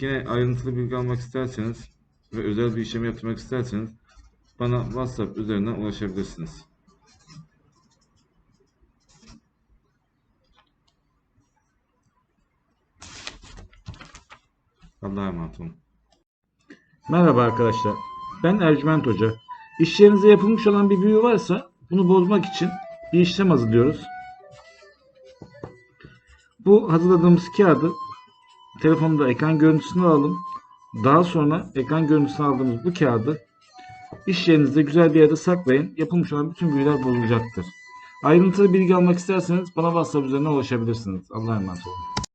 Yine ayrıntılı bilgi almak isterseniz ve özel bir işlem yaptırmak isterseniz bana WhatsApp üzerinden ulaşabilirsiniz. Allah'a emanet olun. Merhaba arkadaşlar. Ben Ercüment Hoca. İş yerinize yapılmış olan bir büyü varsa bunu bozmak için bir işlem hazırlıyoruz. Bu hazırladığımız kağıdı telefonda ekran görüntüsünü alalım. Daha sonra ekran görüntüsünü aldığımız bu kağıdı iş yerinizde güzel bir yerde saklayın. Yapılmış olan bütün büyüler bozulacaktır. Ayrıntılı bilgi almak isterseniz bana WhatsApp üzerinden ulaşabilirsiniz. Allah'a emanet olun.